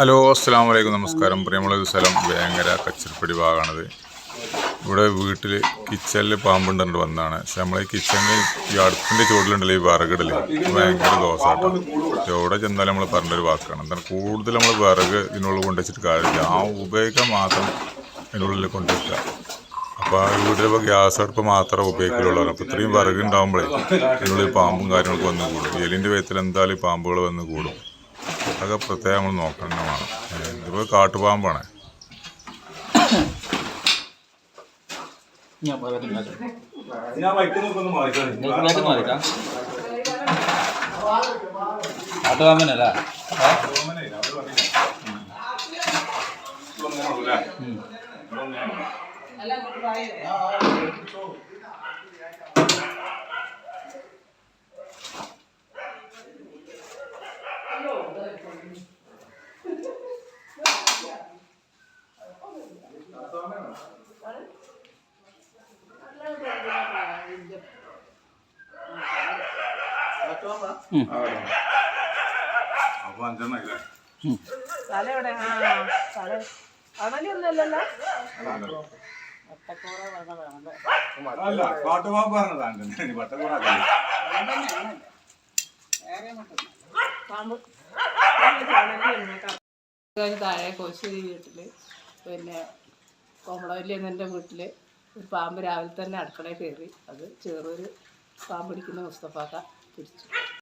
Hello അസ്സാം വലൈക്കും നമസ്കാരം. പ്രിയമുള്ള ഒരു സ്ഥലം വേങ്ങര കച്ചിരിപ്പടി ഭാഗമാണത്. ഇവിടെ വീട്ടിൽ കിച്ചണിൽ പാമ്പുണ്ടുണ്ട് വന്നതാണ് പക്ഷെ നമ്മളെ കിച്ചണിൽ ഈ അടുപ്പിന്റെ ചുവട്ടിലുണ്ടല്ലോ ഈ വിറകിടൽ ഭയങ്കര ദോഷമാട്ടോ എവിടെ ചെന്നാലും നമ്മൾ പറഞ്ഞൊരു വാക്കാണ്. എന്താണ് കൂടുതൽ നമ്മൾ വിറക് ഇതിനുള്ളിൽ കൊണ്ടുവച്ചിട്ട് കാര്യമില്ല. ആ ഉപയോഗിക്കാൻ മാത്രം ഇതിനുള്ളിൽ കൊണ്ടുവയ്ക്കുക അപ്പോൾ ആ വീട്ടിലിപ്പോൾ ഗ്യാസ് അടുപ്പ് മാത്രമേ ഉപയോഗിക്കലുള്ളൂ അപ്പോൾ ഇത്രയും വിറക് ഉണ്ടാകുമ്പോഴേ ഇതിനുള്ളിൽ പാമ്പും കാര്യങ്ങളൊക്കെ വന്ന് കൂടും. എലിന്റെ വേത്തിൽ എന്തായാലും പാമ്പുകൾ വന്ന് കൂടും. അതൊക്കെ പ്രത്യേകം നമ്മൾ നോക്കണം വേണം ഇതിപ്പോൾ കാട്ടുപാമ്പാണ് കാട്ടുപാമ്പനല്ല? പോയി അപ്പൊ അഞ്ചെണ്ണം ഇല്ലേ തല എവിടെ? ആ അണലിയൊന്നുമല്ലല്ലോ താഴെ കോശി വീട്ടിൽ. പിന്നെ കോമളവല്ലി എന്നെ വീട്ടിൽ. ഒരു പാമ്പ് രാവിലെ തന്നെ അടുക്കളയിൽ കയറി. അത് ചെറിയൊരു പാമ്പ് പിടിക്കുന്ന മുസ്തഫാക്ക പിടിച്ചു.